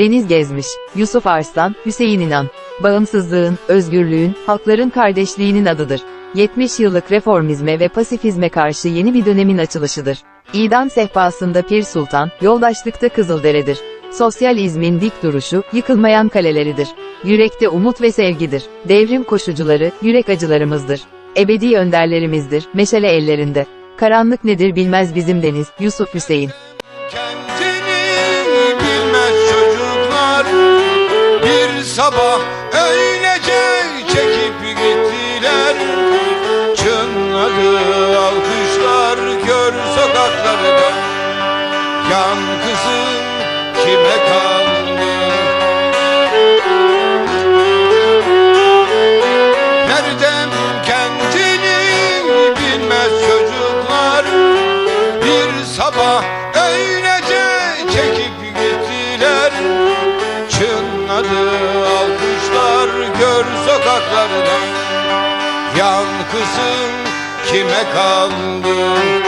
Deniz Gezmiş, Yusuf Arslan, Hüseyin İnan. Bağımsızlığın, özgürlüğün, halkların kardeşliğinin adıdır. 70 yıllık reformizme ve pasifizme karşı yeni bir dönemin açılışıdır. İdam sehpasında Pir Sultan, yoldaşlıkta Kızıldere'dir. Sosyalizmin dik duruşu, yıkılmayan kaleleridir. Yürekte umut ve sevgidir. Devrim koşucuları, yürek acılarımızdır. Ebedi önderlerimizdir, meşale ellerinde. Karanlık nedir bilmez bizim deniz, Yusuf Hüseyin. Sabah öylece çekip gittiler. Çınladı alkışlar kör sokaklarda Yan kızım kime kaldı? Nereden kendini bilmez çocuklar? Bir sabah öylece çekip gör sokaklarda. Yan kızım kime kaldı